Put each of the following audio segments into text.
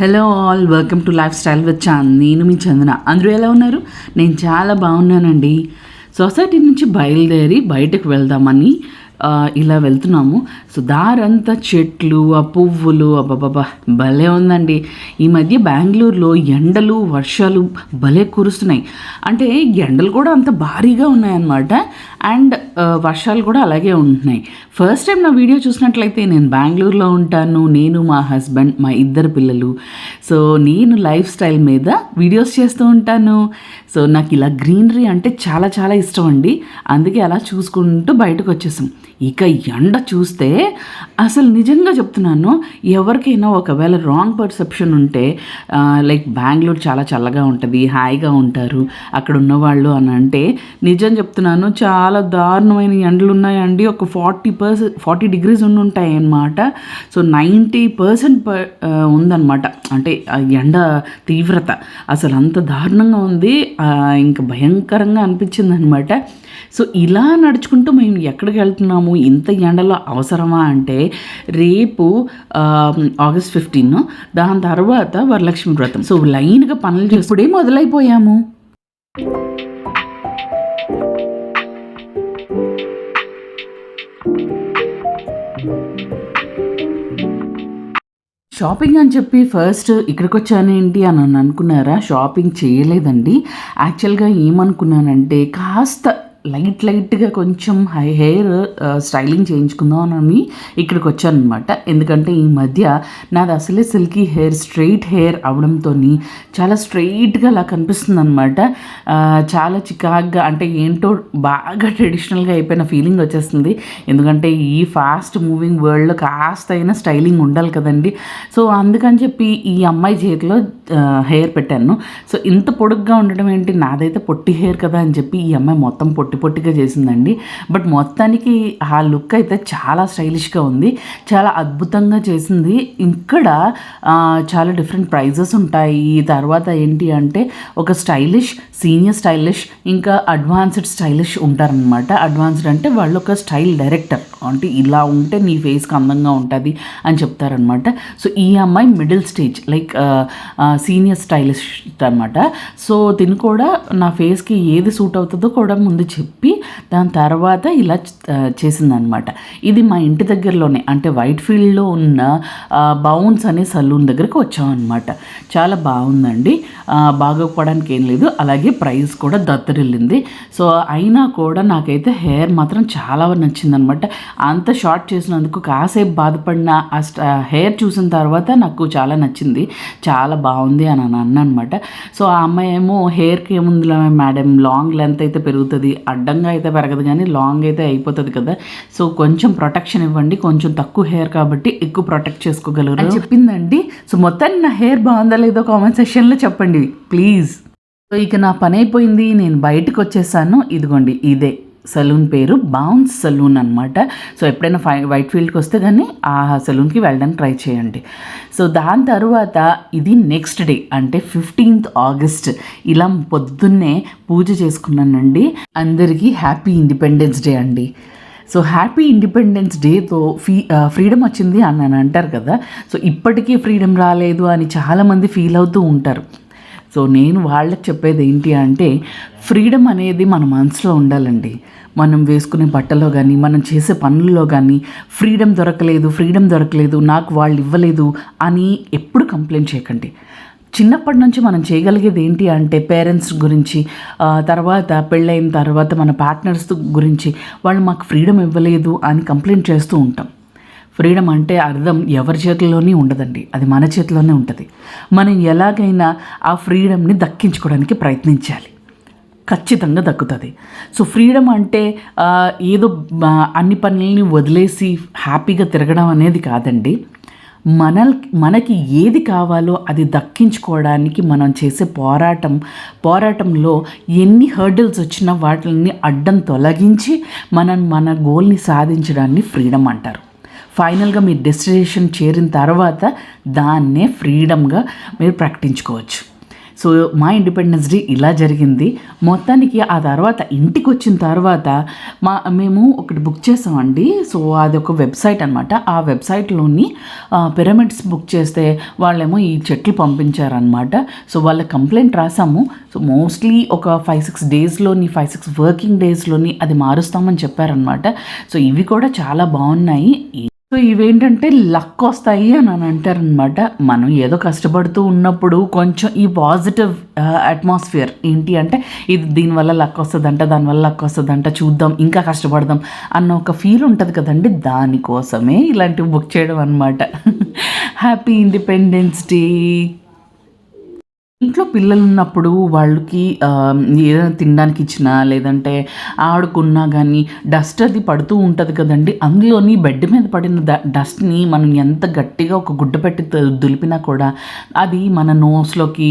Hello all welcome to lifestyle with Chand నేను మీ చందన. అందరూ ఎలా ఉన్నారు? నేను చాలా బాగున్నానండి. సొసైటీ నుంచి బయలుదేరి బయటకు వెళ్దామని ఇలా వెళ్తున్నాము. సో దారంతా చెట్లు ఆ పువ్వులు అబ్బాబాబా భలే ఉందండి. ఈ మధ్య బెంగళూరులో ఎండలు వర్షాలు భలే కురుస్తున్నాయి. అంటే ఎండలు కూడా అంత భారీగా ఉన్నాయన్నమాట. అండ్ వర్షాలు కూడా అలాగే ఉంటున్నాయి. ఫస్ట్ టైం నా వీడియో చూసినట్లయితే నేను బెంగళూరులో ఉంటాను నేను మా హస్బెండ్ మా ఇద్దరు పిల్లలు. సో నేను లైఫ్ స్టైల్ మీద వీడియోస్ చేస్తూ ఉంటాను. సో నాకు ఇలా గ్రీనరీ అంటే చాలా చాలా ఇష్టం అండి. అందుకే అలా చూసుకుంటూ బయటకు వచ్చేసాం. ఇక ఎండ చూస్తే అసలు నిజంగా చెప్తున్నాను ఎవరికైనా ఒకవేళ రాంగ్ పర్సెప్షన్ ఉంటే లైక్ బెంగళూరు చాలా చల్లగా ఉంటుంది హాయిగా ఉంటారు. అక్కడ ఉన్నవాళ్ళు అని అంటే నిజం చెప్తున్నాను చాలా దారుణమైన ఎండలు ఉన్నాయండి. ఒక ఫార్టీ పర్సెంట్ ఫార్టీ డిగ్రీస్ ఉండి ఉంటాయి అన్నమాట. సో నైంటీ పర్సెంట్ ఉందన్నమాట. అంటే ఆ ఎండ తీవ్రత. అసలు అంత దారుణంగా ఉంది. ఇంకా భయంకరంగా అనిపించింది అనమాట సో ఇలా నడుచుకుంటూ మేము ఎక్కడికి వెళ్తున్నాము? ఇంత ఎండలో అవసరమా అంటే రేపు ఆగస్ట్ ఫిఫ్టీన్. దాని తర్వాత వరలక్ష్మి వ్రతం. సో లైన్గా పనులు చేసుడే మొదలైపోయాము? షాపింగ్ అని చెప్పి ఫస్ట్ ఇక్కడికి వచ్చానేంటి అని అనుకున్నారా? షాపింగ్ చేయలేదండి. యాక్చువల్గా ఏమనుకున్నానంటే కాస్త లైట్ లైట్గా కొంచెం హై హెయిర్ స్టైలింగ్ చేయించుకుందాం అని ఇక్కడికి అనమాట ఎందుకంటే ఈ మధ్య నాది అసలే సిల్కీ హెయిర్ స్ట్రెయిట్ హెయిర్ అవడంతో చాలా స్ట్రెయిట్గా అలా కనిపిస్తుంది అనమాట చాలా చికాగ్గా అంటే ఏంటో బాగా ట్రెడిషనల్గా అయిపోయిన ఫీలింగ్ వచ్చేస్తుంది. ఎందుకంటే ఈ ఫాస్ట్ మూవింగ్ వరల్డ్లో కాస్త అయినా స్టైలింగ్ ఉండాలి కదండి. సో అందుకని చెప్పి ఈ అమ్మాయి చేతిలో హెయిర్ పెట్టాను. సో ఇంత పొడుగ్గా ఉండడం ఏంటి? నాదైతే పొట్టి హెయిర్ కదా అని చెప్పి ఈ అమ్మాయి మొత్తం పొట్టి పొట్టిగా చేసిందండి. బట్ మొత్తానికి ఆ లుక్ అయితే చాలా స్టైలిష్గా ఉంది. చాలా అద్భుతంగా చేసింది. ఇక్కడ చాలా డిఫరెంట్ ప్రైజెస్ ఉంటాయి. తర్వాత ఏంటి అంటే ఒక స్టైలిష్ సీనియర్ స్టైలిష్ ఇంకా అడ్వాన్స్డ్ స్టైలిష్ ఉంటారనమాట అడ్వాన్స్డ్ అంటే వాళ్ళు ఒక స్టైల్ డైరెక్టర్. అంటే ఇలా ఉంటే నీ ఫేస్కి అందంగా ఉంటుంది అని చెప్తారనమాట సో ఈ అమ్మాయి middle stage like senior stylish అనమాట సో తిని కూడా నా ఫేస్కి ఏది సూట్ అవుతుందో కూడా ముందు చెప్పి దాని తర్వాత ఇలా చేసిందనమాట ఇది మా ఇంటి దగ్గరలోనే అంటే వైట్ ఫీల్డ్లో ఉన్న బౌన్స్ అనే సలూన్ దగ్గరికి వచ్చామన్నమాట. చాలా బాగుందండి. బాగోకపోవడానికి ఏం లేదు. అలాగే ప్రైస్ కూడా దత్తరిల్లింది సో అయినా కూడా నాకైతే హెయిర్ మాత్రం చాలా నచ్చిందనమాట అంత షార్ట్ చేసినందుకు కాసేపు బాధపడిన ఆ హెయిర్ చూసిన తర్వాత నాకు చాలా నచ్చింది. చాలా బాగుంది అని అన్న అనమాట సో ఆ అమ్మాయి ఏమో హెయిర్కి ఏముందిలే మేడం లాంగ్ లెంత్ అయితే పెరుగుతుంది. అడ్డంగా అయితే పెరగదు కానీ లాంగ్ అయితే అయిపోతుంది కదా. సో కొంచెం ప్రొటెక్షన్ ఇవ్వండి. కొంచెం తక్కువ హెయిర్ కాబట్టి ఎక్కువ ప్రొటెక్ట్ చేసుకోగలరు. అని చెప్పిందండి. సో మొత్తాన్ని నా హెయిర్ బాగుందా లేదో కామెంట్ సెక్షన్లో చెప్పండి. ప్లీజ్ సో ఇక నా పని అయిపోయింది. నేను బయటకు వచ్చేసాను. ఇదిగోండి ఇదే. సలూన్ పేరు బౌన్స్ సలూన్ అనమాట సో ఎప్పుడైనా ఫై వైట్ ఫీల్డ్కి వస్తే కానీ ఆ సలూన్కి వెళ్ళడానికి ట్రై చేయండి. సో దాని తర్వాత ఇది నెక్స్ట్ డే అంటే ఫిఫ్టీన్త్ ఆగస్ట్. ఇలా పొద్దున్నే పూజ చేసుకున్నానండి. అందరికీ హ్యాపీ ఇండిపెండెన్స్ డే అండి. సో హ్యాపీ ఇండిపెండెన్స్ డేతో ఫీ ఫ్రీడమ్ వచ్చింది అని అని అంటారు కదా. సో ఇప్పటికీ ఫ్రీడమ్ రాలేదు అని చాలామంది ఫీల్ అవుతూ ఉంటారు. సో నేను వాళ్ళకి చెప్పేది ఏంటి అంటే ఫ్రీడమ్ అనేది మన మనసులో ఉండాలండి. మనం వేసుకునే బట్టలో కానీ మనం చేసే పనుల్లో కానీ ఫ్రీడమ్ దొరకలేదు ఫ్రీడమ్ దొరకలేదు నాకు వాళ్ళు ఇవ్వలేదు అని ఎప్పుడు కంప్లైంట్ చేయకండి. చిన్నప్పటి నుంచి మనం చేయగలిగేది ఏంటి అంటే పేరెంట్స్ గురించి తర్వాత పెళ్ళైన తర్వాత మన పార్ట్నర్స్ గురించి వాళ్ళు మాకు ఫ్రీడమ్ ఇవ్వలేదు అని కంప్లైంట్ చేస్తూ ఉంటాం. ఫ్రీడమ్ అంటే అర్థం ఎవరి చేతిలోనే ఉండదండి. అది మన చేతిలోనే ఉంటుంది. మనం ఎలాగైనా ఆ ఫ్రీడమ్ని దక్కించుకోవడానికి ప్రయత్నించాలి. ఖచ్చితంగా దక్కుతుంది. సో ఫ్రీడమ్ అంటే ఏదో అన్ని పనులని వదిలేసి హ్యాపీగా తిరగడం అనేది కాదండి. మన మనకి ఏది కావాలో అది దక్కించుకోవడానికి మనం చేసే పోరాటం పోరాటంలో ఎన్ని హర్డిల్స్ వచ్చినా వాటిని అడ్డం తొలగించి మనం మన గోల్ని సాధించడాన్ని ఫ్రీడమ్ అంటారు. ఫైనల్గా మీ డెస్టినేషన్ చేరిన తర్వాత దాన్నే ఫ్రీడమ్గా మీరు ప్రకటించుకోవచ్చు. సో మా ఇండిపెండెన్స్ డే ఇలా జరిగింది. మొత్తానికి ఆ తర్వాత ఇంటికి వచ్చిన తర్వాత మా మేము ఒకటి బుక్ చేసామండి. సో అది ఒక వెబ్సైట్ అనమాట ఆ వెబ్సైట్లోని పిరమిడ్స్ బుక్ చేస్తే వాళ్ళేమో ఈ చెట్లు పంపించారనమాట సో వాళ్ళ కంప్లైంట్ రాసాము. సో మోస్ట్లీ ఒక ఫైవ్ సిక్స్ డేస్లోని ఫైవ్ సిక్స్ వర్కింగ్ డేస్లోని అది మారుస్తామని చెప్పారనమాట సో ఇవి కూడా చాలా బాగున్నాయి. సో ఇవేంటంటే లక్ వస్తాయి అని అని అంటారనమాట మనం ఏదో కష్టపడుతూ ఉన్నప్పుడు కొంచెం ఈ పాజిటివ్ అట్మాస్ఫియర్ ఏంటి అంటే ఇది దీనివల్ల లక్ వస్తుందంట దానివల్ల లక్ వస్తుందంట చూద్దాం ఇంకా కష్టపడదాం అన్న ఒక ఫీల్ ఉంటుంది కదండి దానికోసమే ఇలాంటివి బుక్ చేయడం అనమాట హ్యాపీ ఇండిపెండెన్స్ డే. ఇంట్లో పిల్లలు ఉన్నప్పుడు వాళ్ళకి ఏదైనా తినడానికి ఇచ్చినా లేదంటే ఆడుకున్నా కానీ డస్ట్ అది పడుతూ ఉంటుంది కదండి. అందులోని బెడ్ మీద పడిన డ డస్ట్ని మనం ఎంత గట్టిగా ఒక గుడ్డ పెట్టి దులిపినా కూడా అది మన నోస్లోకి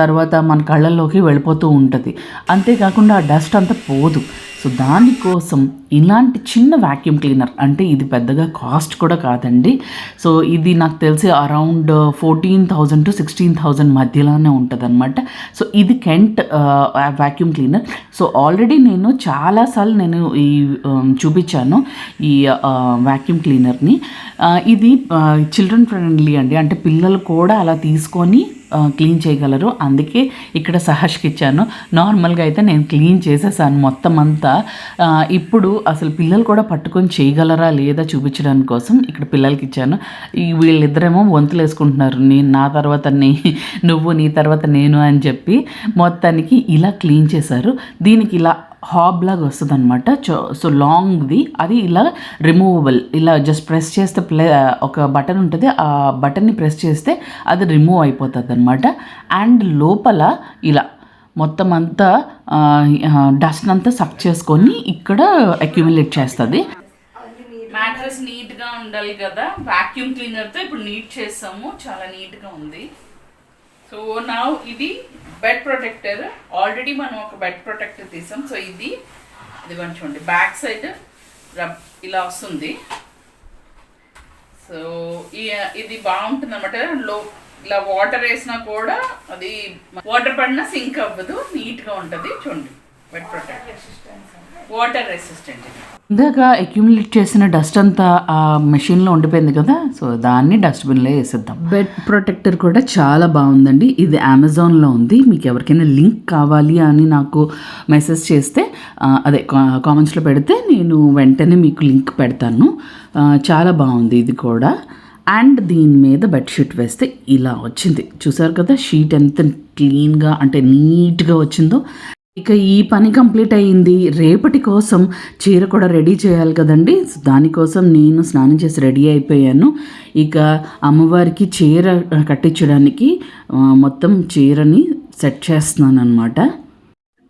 తర్వాత మన కళ్ళల్లోకి వెళ్ళిపోతూ ఉంటుంది. అంతేకాకుండా ఆ డస్ట్ అంతా పోదు. సో దానికోసం ఇలాంటి చిన్న వ్యాక్యూమ్ క్లీనర్ అంటే ఇది పెద్దగా కాస్ట్ కూడా కాదండి. సో ఇది నాకు తెలిసి around fourteen thousand to sixteen thousand మధ్యలోనే ఉంటుంది అనమాట సో ఇది Kent vacuum cleaner so already నేను చాలాసార్లు నేను ఈ um, చూపించాను ఈ uh, వ్యాక్యూమ్ క్లీనర్ని uh, ఇది uh, చిల్డ్రన్ ఫ్రెండ్లీ అండి. అంటే పిల్లలు కూడా అలా తీసుకొని క్లీన్ చేయగలరు. అందుకే ఇక్కడ సహష్కి ఇచ్చాను. నార్మల్గా అయితే నేను క్లీన్ చేసేసాను మొత్తం అంతా. ఇప్పుడు అసలు పిల్లలు కూడా పట్టుకొని చేయగలరా లేదా చూపించడానికి కోసం ఇక్కడ పిల్లలకి ఇచ్చాను. ఈ వీళ్ళిద్దరేమో వంతులు వేసుకుంటున్నారు. నేను నా తర్వాత నీ నువ్వు నీ తర్వాత నేను అని చెప్పి మొత్తానికి ఇలా క్లీన్ చేశారు. దీనికి ఇలా హాబ్ లాగా వస్తుంది అనమాట సో లాంగ్ది. అది ఇలా రిమూవబుల్ ఇలా జస్ట్ ప్రెస్ చేస్తే ప్లే ఒక బటన్ ఉంటుంది. ఆ బటన్ని ప్రెస్ చేస్తే అది రిమూవ్ అయిపోతుంది అనమాట అండ్ లోపల ఇలా మొత్తం అంతా డస్ట్ అంతా సక్ చేసుకొని ఇక్కడ అక్యుమిలేట్ చేస్తుంది. మ్యాట్రస్ నీట్గా ఉండాలి కదా. వాక్యూమ్ క్లీనర్తో ఇప్పుడు నీట్ చేసాము. చాలా నీట్గా ఉంది. సో నా ఇది బెడ్ ప్రొటెక్టర్ ఆల్రెడీ మనం ఒక బెడ్ ప్రొటెక్టర్ తీసాం. సో ఇది ఇది కొంచెం బ్యాక్ సైడ్ రబ్ ఇలా వస్తుంది. సో ఈ- ఇది బాగుంటుంది అనమాట లో ఇలా వాటర్ వేసినా కూడా అది వాటర్ పడినా సింక్ అవ్వదు నీట్గా ఉంటుంది చూడండి. బెడ్ ప్రొటెక్టర్ వాటర్ రెసిస్టెంట్ ఇది. ఇందాక అక్యుములేట్ చేసిన డస్ట్ అంతా ఆ మెషిన్లో ఉండిపోయింది కదా సో దాన్ని డస్ట్బిన్లో వేసేద్దాం. బెడ్ ప్రొటెక్టర్ కూడా చాలా బాగుందండి. ఇది అమెజాన్లో ఉంది. మీకు ఎవరికైనా లింక్ కావాలి అని నాకు మెసేజ్ చేస్తే అదే కామెంట్స్లో పెడితే నేను వెంటనే మీకు లింక్ పెడతాను. చాలా బాగుంది ఇది కూడా. అండ్ దీని మీద బెడ్షీట్ వేస్తే ఇలా వచ్చింది. చూసారు కదా షీట్ ఎంత క్లీన్గా అంటే నీట్గా వచ్చిందో. ఇక ఈ పని కంప్లీట్ అయ్యింది. రేపటి కోసం చీర కూడా రెడీ చేయాలి కదండి. దానికోసం నేను స్నానం చేసి రెడీ అయిపోయాను. ఇక అమ్మవారికి చీర కట్టించడానికి మొత్తం చీరని సెట్ చేస్తున్నాను అనమాట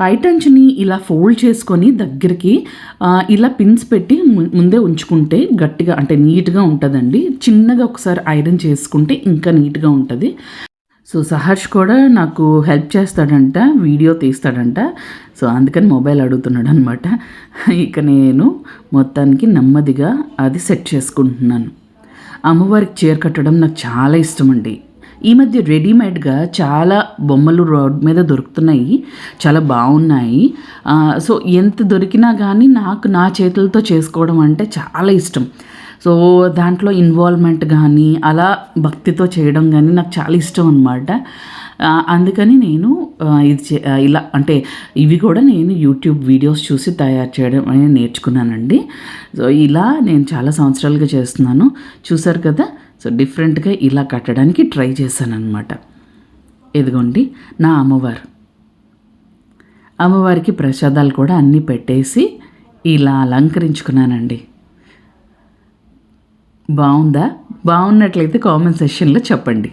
పైటంచుని ఇలా ఫోల్డ్ చేసుకొని దగ్గరికి ఇలా పిన్స్ పెట్టి ము- ముందే ఉంచుకుంటే గట్టిగా అంటే నీట్గా ఉంటుందండి. చిన్నగా ఒకసారి ఐరన్ చేసుకుంటే ఇంకా నీట్గా ఉంటుంది. సో సహర్ష్ కూడా నాకు హెల్ప్ చేస్తాడంట వీడియో తీస్తాడంట. సో అందుకని మొబైల్ అడుగుతున్నాడు అనమాట ఇక నేను మొత్తానికి నెమ్మదిగా అది సెట్ చేసుకుంటున్నాను. అమ్మవారికి చీర కట్టడం నాకు చాలా ఇష్టం అండి ఈ మధ్య రెడీమేడ్గా చాలా బొమ్మలు రోడ్ మీద దొరుకుతున్నాయి. చాలా బాగున్నాయి. సో ఎంత దొరికినా కానీ నాకు నా చేతులతో చేసుకోవడం అంటే చాలా ఇష్టం. సో దాంట్లో ఇన్వాల్వ్మెంట్ కానీ అలా భక్తితో చేయడం కానీ నాకు చాలా ఇష్టం అనమాట అందుకని నేను ఇది చే- ఇలా అంటే ఇవి కూడా నేను యూట్యూబ్ వీడియోస్ చూసి తయారు చేయడం అనేది నేర్చుకున్నానండి. సో ఇలా నేను చాలా సంవత్సరాలుగా చేస్తున్నాను. చూసారు కదా? సో డిఫరెంట్గా ఇలా కట్టడానికి ట్రై చేశాను అనమాట ఇదిగోండి నా అమ్మవారు. అమ్మవారికి ప్రసాదాలు కూడా అన్నీ పెట్టేసి ఇలా అలంకరించుకున్నానండి. బాగుందా బాగున్నట్లయితే కామెంట్ సెషన్లో చెప్పండి.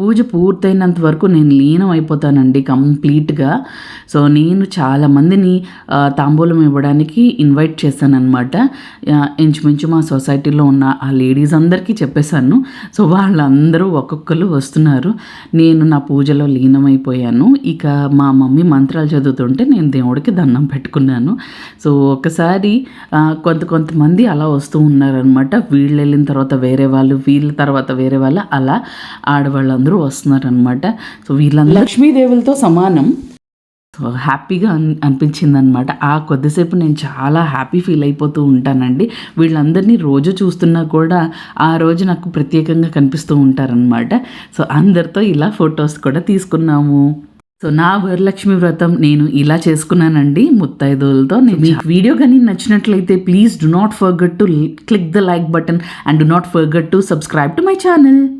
పూజ పూర్తయినంత వరకు నేను లీనం అయిపోతానండి కంప్లీట్గా. సో నేను చాలామందిని తాంబూలం ఇవ్వడానికి ఇన్వైట్ చేశాను అనమాట ఇంచుమించు మా సొసైటీలో ఉన్న ఆ లేడీస్ అందరికీ చెప్పేశాను. సో వాళ్ళందరూ ఒక్కొక్కరు వస్తున్నారు. నేను నా పూజలో లీనమైపోయాను. ఇక మా మమ్మీ మంత్రాలు చదువుతుంటే నేను దేవుడికి దండం పెట్టుకున్నాను. సో ఒకసారి కొంత కొంతమంది అలా వస్తూ ఉన్నారనమాట వీళ్ళు వెళ్ళిన తర్వాత వేరే వాళ్ళు వీళ్ళ తర్వాత వేరే వాళ్ళు అలా ఆడవాళ్ళందరూ వస్తున్నారనమాట సో వీళ్ళందరూ లక్ష్మీదేవులతో సమానం. సో హ్యాపీగా అన్ అనిపించింది అనమాట ఆ కొద్దిసేపు నేను చాలా హ్యాపీ ఫీల్ అయిపోతూ ఉంటానండి. వీళ్ళందరినీ రోజు చూస్తున్నా కూడా ఆ రోజు నాకు ప్రత్యేకంగా కనిపిస్తూ ఉంటారనమాట సో అందరితో ఇలా ఫొటోస్ కూడా తీసుకున్నాము. సో నా వరలక్ష్మి వ్రతం నేను ఇలా చేసుకున్నానండి ముత్తైదులతో నేను మీకు వీడియో కానీ నచ్చినట్లయితే please do not forget to click the like button and do not forget to subscribe to my channel.